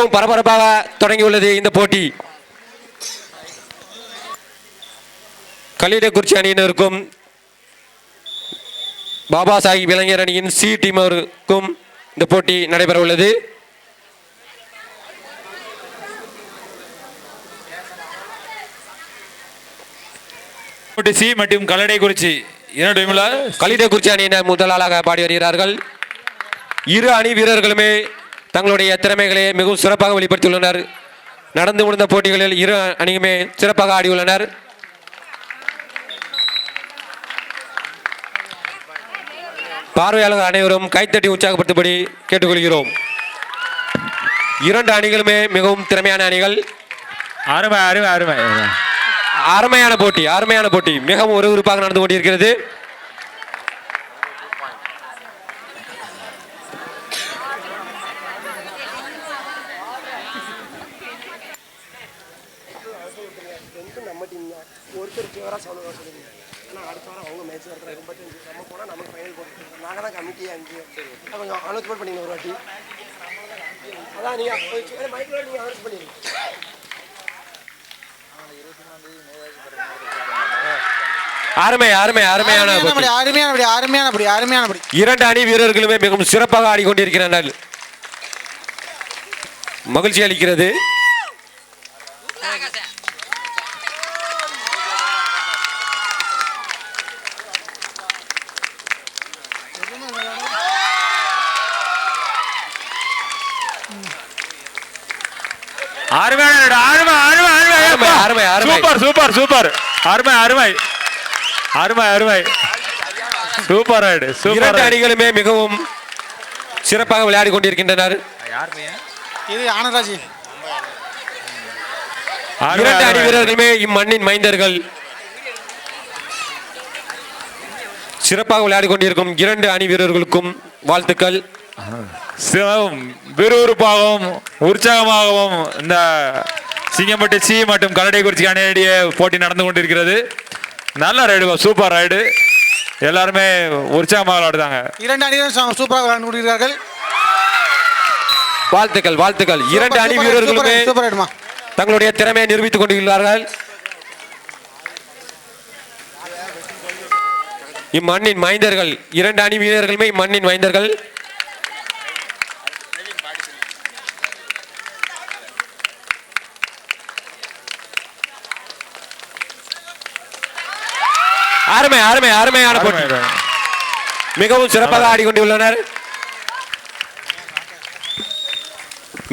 மிகவும் பரபரப்பாக தொடங்கியுள்ளது இந்த போட்டி. கல்லிடக்குறிச்சி அணியினருக்கும் பாபா சாஹிப் இளைஞர் அணியின் சி டீமருக்கும் இந்த போட்டி நடைபெற உள்ளது சி மற்றும் கல்லடைக்குறிச்சி இரண்டு டீம்ல கல்லிடக்குறிச்சி அணியினர் முதலாளாக பாடி வருகிறார்கள். இரு அணி வீரர்களுமே தங்களுடைய திறமைகளை மிகவும் சிறப்பாக வெளிப்படுத்தியுள்ளனர். நடந்து முடிந்த போட்டிகளில் இரு அணியுமே சிறப்பாக ஆடியுள்ளனர். பார்வையாளர்கள் அனைவரும் கைத்தட்டி உற்சாகப்படுத்தும்படி கேட்டுக்கொள்கிறோம். இரண்டு அணிகளுமே மிகவும் திறமையான அணிகள். அருமை அருமை அருமை. அருமையான போட்டி அருமையான போட்டி. மிகவும் விறுவிறுப்பாக நடந்து கொண்டிருக்கிறது. ஒருத்தர் ஃபேவராக சொல்லுவா சொல்லுங்க. ஆனால் அடுத்த வாரம் அவங்க மேட்ச் நடத்துறாங்க எண்பத்தஞ்சு நம்ம போனால் நமக்கு ஃபைனல் போட்டு நாங்கள் தான் கமிட்டியே அங்கேயே கொஞ்சம் அனௌன்ஸ்மெண்ட் பண்ணிங்க ஒரு வாட்டி. அதான் நீங்கள் மைக்கில் நீங்கள் அனௌன்ஸ் பண்ணிடுங்க அருமை அருமை அருமையான போட்டி. அருமையானபடி அருமையானபடி அருமையானபடி இரண்டு அணி வீரர்களுமே மிகவும் சிறப்பாக ஆடிக்கொண்டிருக்கிறார்கள். மகிழ்ச்சி அளிக்கிறது அருமையான raid. அருமை அருமை அருமை அருமை. Super super super. அருமை அருமை. அருமை அருமை. சூப்பர் ரைடு சூப்பர் இரண்டு அணிகளுமே மிகவும் சிறப்பாக விளையாடி கொண்டிருக்கின்றனர். இது ஆனந்த்ராஜ். இரண்டு அணி வீரர்களுமே இம்மண்ணின் மைந்தர்கள். சிறப்பாக விளையாடி கொண்டிருக்கும் இரண்டு அணி வீரர்களுக்கும் வாழ்த்துக்கள். விறுவிறுப்பாகவும் உற்சாகமாகவும் இந்த சிங்கம்பட்டி சி மற்றும் கல்லடைக்குறிச்சி அணியிடையே போட்டி நடந்து கொண்டிருக்கிறது. நல்ல ரைடு சூப்பர் ரைடு எல்லாருமே உற்சாகமாக விளையாடுதாங்க. இரண்டு ச- சூப்பராக விளையாண்டு கொண்டிருக்கிறார்கள் வாழ்த்துக்கள் வாழ்த்துக்கள். இரண்டு அணி வீரர்களுமே சூப்பர், சூப்பர் ரைடுமா தங்களுடைய திறமையை நிரூபித்துக் கொண்டிருக்கிறார்கள். இம்மண்ணின் மைந்தர்கள் இரண்டு அணி வீரர்களுமே இம்மண்ணின் மைந்தர்கள். அருமை அருமை அருமையான போட்டி. மிகவும் சிறப்பாக ஆடிக்கொண்டுள்ளனர்.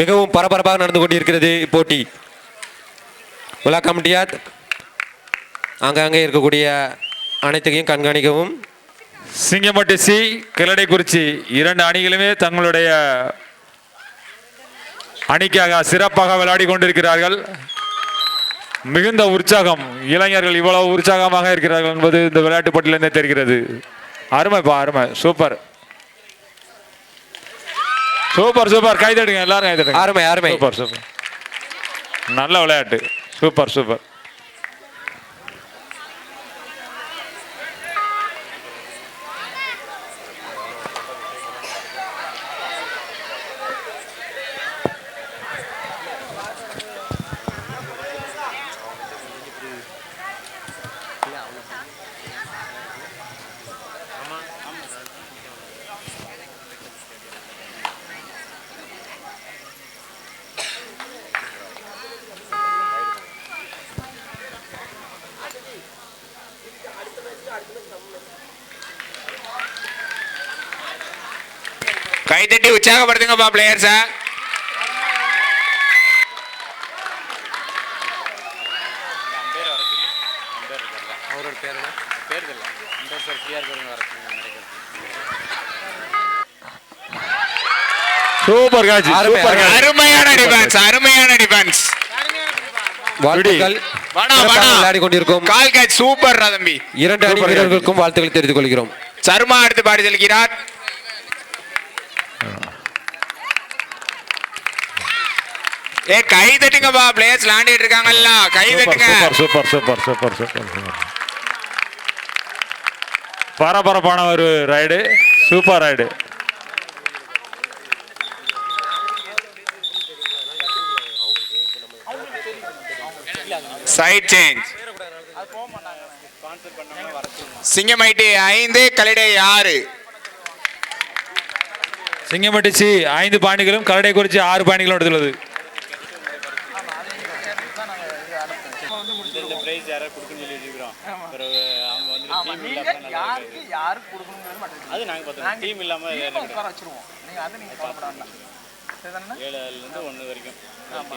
மிகவும் பரபரப்பாக நடந்து கொண்டிருக்கிறது இப்போட்டி. உலா கமிட்டியார் ஆங்காங்கே இருக்கக்கூடிய அனைத்தையும் கண்காணிக்கவும். சிங்கம்பட்டி சி கிளடைக்குறிச்சி. இரண்டு அணிகளுமே தங்களுடைய அணிக்காக சிறப்பாக விளையாடி கொண்டிருக்கிறார்கள். மிகுந்த உற்சாகம். இளைஞர்கள் இவ்வளவு உற்சாகமாக இருக்கிறார்கள் என்பது இந்த விளையாட்டு போட்டியிலிருந்தே தெரிகிறது. அருமைப்பா அருமை. சூப்பர். Super super. கைதடுங்க எல்லாரும் கைதடுங்க அருமை அருமை. Super super. நல்ல விளையாட்டு. Super super. கைத்தட்டி உற்சாகப்படுத்துங்கப்பா பிளேயர்ஸை சூப்பர் காட்சி சூப்பர் அருமையான டிஃபென்ஸ் அருமையான டிஃபென்ஸ் வாழ்த்துக்கள். வாடா, சிறப்பாக வாடா. விளையாடி கொண்டிருக்கும் கால் கேட்ச் சூப்பர் தம்பி. இரண்டு அணி வீரர்களுக்கும் வாழ்த்துக்களை தெரிவித்துக் கொள்கிறோம். சர்மா அடுத்து பாடி செல்கிறார். ஏ கை தட்டுங்கப்பா பிளேயர்ஸ் விளையாண்டுட்டு இருக்காங்கல்ல. கை சூப்பர் தட்டுங்க. Super super super super super பரபரப்பான ஒரு ride super ride side change Singampatti ஐந்து கலிடை ஆறு. சிங்கம்பட்டி சி ஐந்து பாண்டிகளும் கரடை குறிச்சி ஆறு பாண்டிகளும் எடுத்துள்ளது. யாருக்கு யாருக்கு கொடுக்கணுங்கிறது மட்டும் அது நாங்க பார்த்தோம் டீம் இல்லாம உட்கார வச்சிருவோம். அது கவலைப்பட வேண்டாம். ஒன்று வரைக்கும் ஆமா.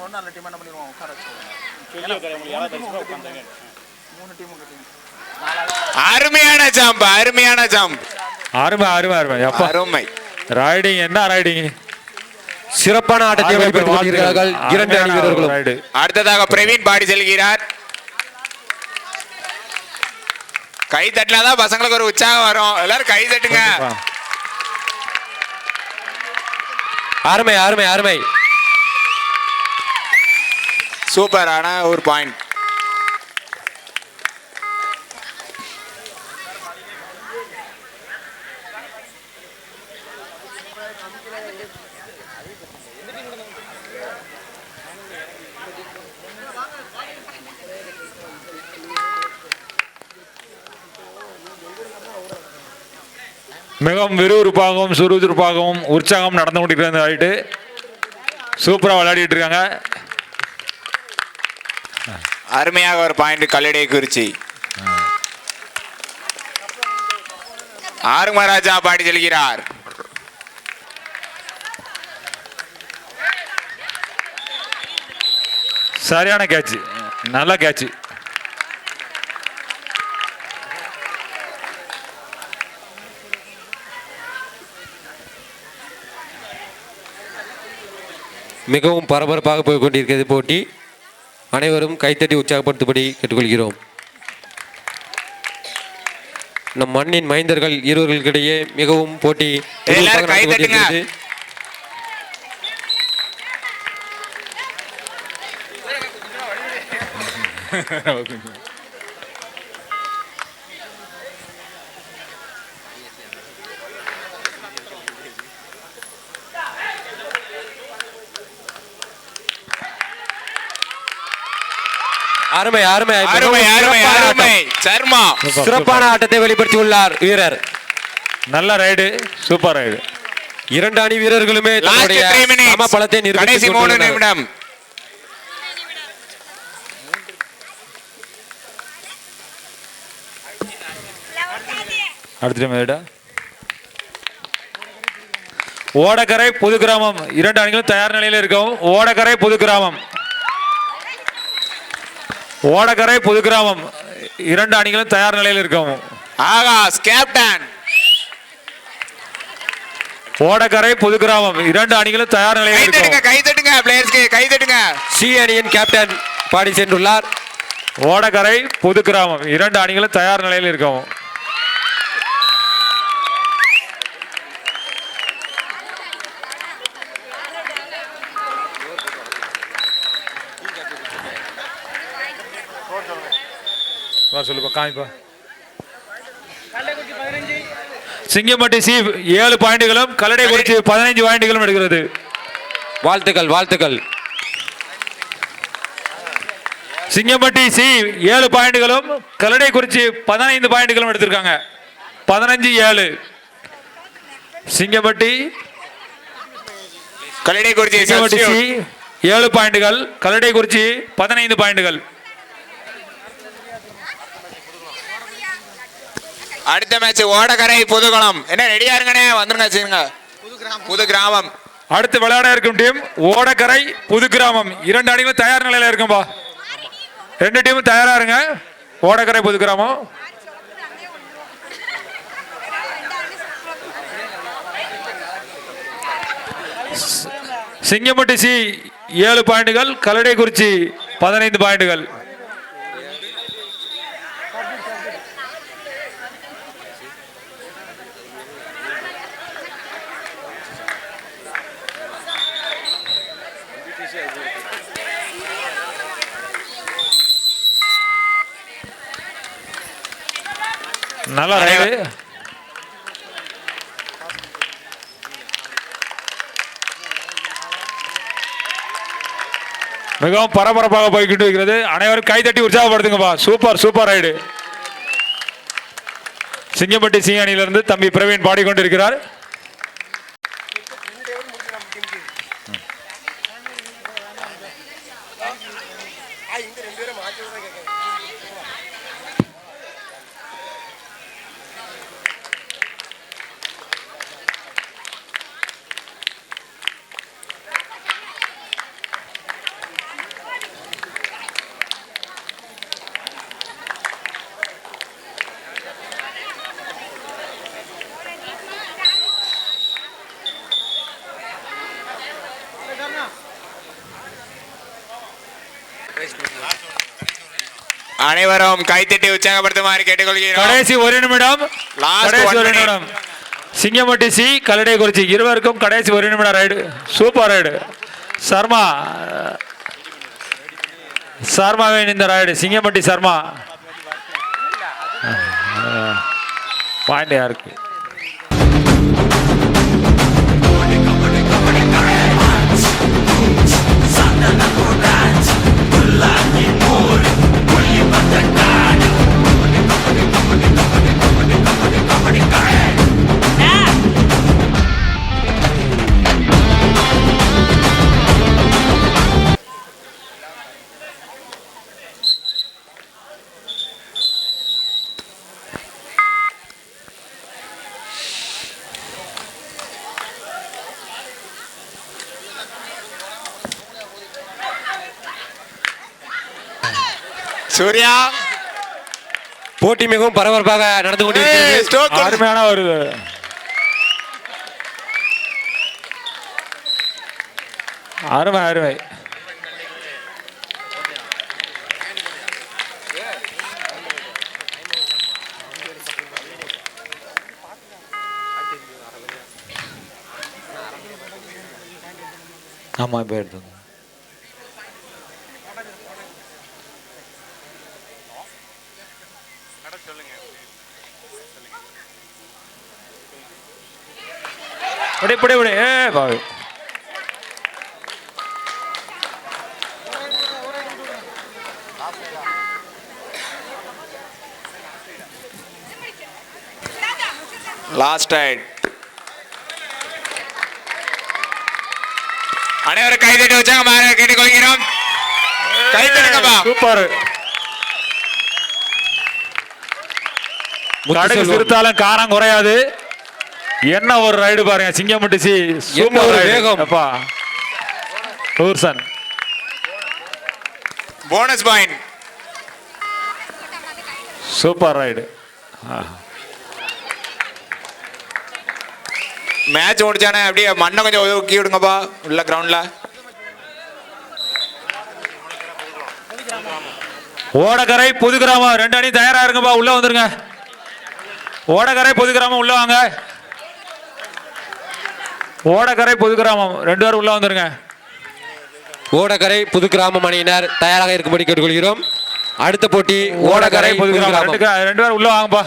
ஒரு நல்ல டீம் என்ன பண்ணிடுவோம்? உட்கார வச்சிருவோம். மூணு டீம் உங்க டீம் அருமையான ஜம்ப் அருமையான ஜம்ப் அருமை அருமை அருமை. அப்பா. அருமை. ரைடிங் என்ன ரைடிங் சிறப்பான ஆட்டத்தை வெளிப்படுத்தி கொண்டிருக்கிறார்கள் இரண்டு அணி வீரர்களும் அடுத்ததாக பிரவீன் பாடி செல்கிறார். கை தட்டினாதான் பசங்களுக்கு ஒரு உற்சாகம் வரும். எல்லாரும் கை தட்டுங்க. அருமை அருமை அருமை. சூப்பரான ஒரு பாயிண்ட். மிகவும் விறுவிறுப்பாகவும் சுறுசுறுப்பாகவும் உற்சாகம் நடந்து கொண்டிருக்கிறது ரைட்டு சூப்பராக விளையாடிட்டு இருக்காங்க. அருமையாக ஒரு பாயிண்ட் கல்லடை குறிச்சி. ஆறுமராஜா பாடி செல்கிறார். சரியான கேட்ச் நல்ல கேட்ச் மிகவும் பரபரப்பாக போய் கொண்டிருக்கிறது போட்டி. அனைவரும் கைத்தட்டி உற்சாகப்படுத்தும்படி கேட்டுக்கொள்கிறோம். நம் மண்ணின் மைந்தர்கள் இருவர்களுக்கிடையே மிகவும் போட்டி எல்லாரும் கை நடந்து தட்டுங்க. கொண்டிருக்கிறது. அருமை அருமை. அருமை அருமை சிறப்பான அருமை. சர்மா. சிறப்பான ஆட்டத்தை வெளிப்படுத்தியுள்ளார் வீரர். நல்ல ரைடு. Super ride. இரண்டு அணி வீரர்களுமே த்ரீ சம பலத்தை மினிட்ஸ் அடுத்த ரைடா ஓடக்கரை புது கிராமம். இரண்டு அணிகளும் தயார் நிலையில் இருக்கவும். ஓடக்கரை புது கிராமம். ஓடக்கரை புது கிராமம். இரண்டு அணிகளும் தயார் நிலையில் இருக்கவும். ஆகாஷ் கேப்டன் ஓடக்கரை புது கிராமம். இரண்டு அணிகளும் தயார் கை நிலையில் தட்டுங்க இருக்கவும். கை தட்டுங்க பிளேயர்ஸ்க்கு கை தட்டுங்க. சி அணியின் கேப்டன் பாடி சென்றுள்ளார். ஓடக்கரை புது கிராமம். இரண்டு அணிகளும் தயார் நிலையில் இருக்கவும். வா சொல்லுப்பா காமிப்பா சிங்கம்பட்டி சி ஏழு பாயிண்டுகளும் கல்லடை குறிச்சி பதினைஞ்சு பாயிண்டுகளும் எடுக்கிறது. வாழ்த்துக்கள் வாழ்த்துக்கள். சிங்கம்பட்டி சி ஏழு பாயிண்டுகளும் கல்லடை குறிச்சி பதினைந்து பாயிண்டுகளும் எடுத்திருக்காங்க. பதினஞ்சு ஏழு. சிங்கம்பட்டி. கல்லடை குறிச்சி சிங்கம்பட்டி சி ஏழு பாயிண்டுகள் கல்லடை குறிச்சி பதினைந்து பாயிண்டுகள். அடுத்த மேட்ச் ஓடகரை புதுகுளம். என்ன ரெடியா இருங்கண்ணே? வந்துருங்க வச்சுருங்க. புது கிராமம் அடுத்து விளையாட இருக்கும் டீம் ஓடக்கரை புது கிராமம் இரண்டு அணிகளும் தயார் நிலையில இருக்கும்பா ரெண்டு டீமும் தயாரா இருங்க. ஓடக்கரை புது கிராமம் சிங்கம்பட்டி சி ஏழு பாயிண்டுகள் கல்லடைக்குறிச்சி பதினைந்து பாயிண்டுகள். நல்லா ரைடு மிகவும் பரபரப்பாக போய்கிட்டு இருக்கிறது. அனைவரும் கைதட்டி உற்சாகப்படுத்துங்கப்பா. Super super ride. Singampatti C அணியிலிருந்து தம்பி பிரவீன் பாடிக்கொண்டிருக்கிறார். அனைவரும் கைத்தட்டி உற்சாகப்படுத்துமாறு கேட்டுக்கொள்கிறோம். கடைசி ஒரு நிமிடம். கடைசி ஒரு. நிமிடம். சிங்கம்பட்டி சி கல்லடை குறிச்சி இருவருக்கும் கடைசி ஒரு நிமிடம் ரைடு சூப்பர் ரைடு சர்மா சர்மாவின் இந்த ரைடு சிங்கம்பட்டி சர்மா. பாயிண்ட் யாருக்கு சூர்யா. போட்டி மிகவும் பரபரப்பாக நடந்து கொண்டிருக்கிறது. அருமையான ஒரு அருமை அருமை. ஆமா இப்போ எடுத்துங்க இப்படி இப்படி இப்படி ஏ பாவு. லாஸ்ட் ரைட் அனைவரும் கைதட்டி உற்சாகமாக கேட்டுக்கொள்கிறோம். கைத்தட்டுங்கப்பா சூப்பர். கடுகு முத்துசெல்வம். சிறுத்தாலும் காரம் குறையாது. என்ன ஒரு ரைடு பாருங்க சிங்கம்பட்டி சி சூப்பர் வேகம். அப்பா. டூர்சன். Bonus point super ride match முடிச்சானே அப்படியே மண்ணை கொஞ்சம் ஒதுக்கி விடுங்கப்பா உள்ள கிரவுண்ட்ல ஓடகரை புது கிராமம் ரெண்டு அணி தயாரா இருங்கப்பா உள்ள வந்துருங்க. ஓடகரை புது கிராமம் உள்ள வாங்க. ஓடகரை புது கிராமம் ரெண்டு பேரும் உள்ள வந்துருங்க. ஓடகரை புது கிராமம் அணியினர் தயாராக இருக்கும்படி கேட்டுக்கொள்கிறோம். அடுத்த போட்டி ஓடகரை புது கிராமம் ரெண்டு பேரும் உள்ள வாங்கப்பா.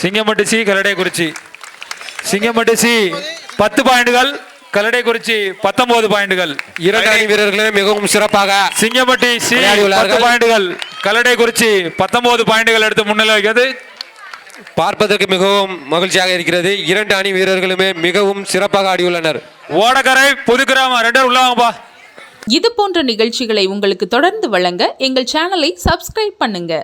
சிங்கம்பட்டி சி கல்லடைக்குறிச்சி சிங்கம்பட்டி சி பத்து பாயிண்டுகள். கல்லடைக்குறிச்சி பத்தொன்பது பாயிண்டுகள். இரண்டு அணி வீரர்களுமே மிகவும் சிறப்பாக சிங்கம்பட்டி சி. பத்து பாயிண்டுகள். கல்லடைக்குறிச்சி பத்தொன்பது பாயிண்டுகள் எடுத்து முன்னிலை வைக்கிறது பார்ப்பதற்கு மிகவும் மகிழ்ச்சியாக இருக்கிறது. இரண்டு அணி வீரர்களுமே மிகவும் சிறப்பாக ஆடியுள்ளனர் ஓடக்கரை புதுக்கிராமம் ரெண்டு பேரும் உள்ள வாங்கப்பா இது போன்ற நிகழ்ச்சிகளை உங்களுக்கு தொடர்ந்து வழங்க எங்கள் சேனலை சப்ஸ்கிரைப் பண்ணுங்க.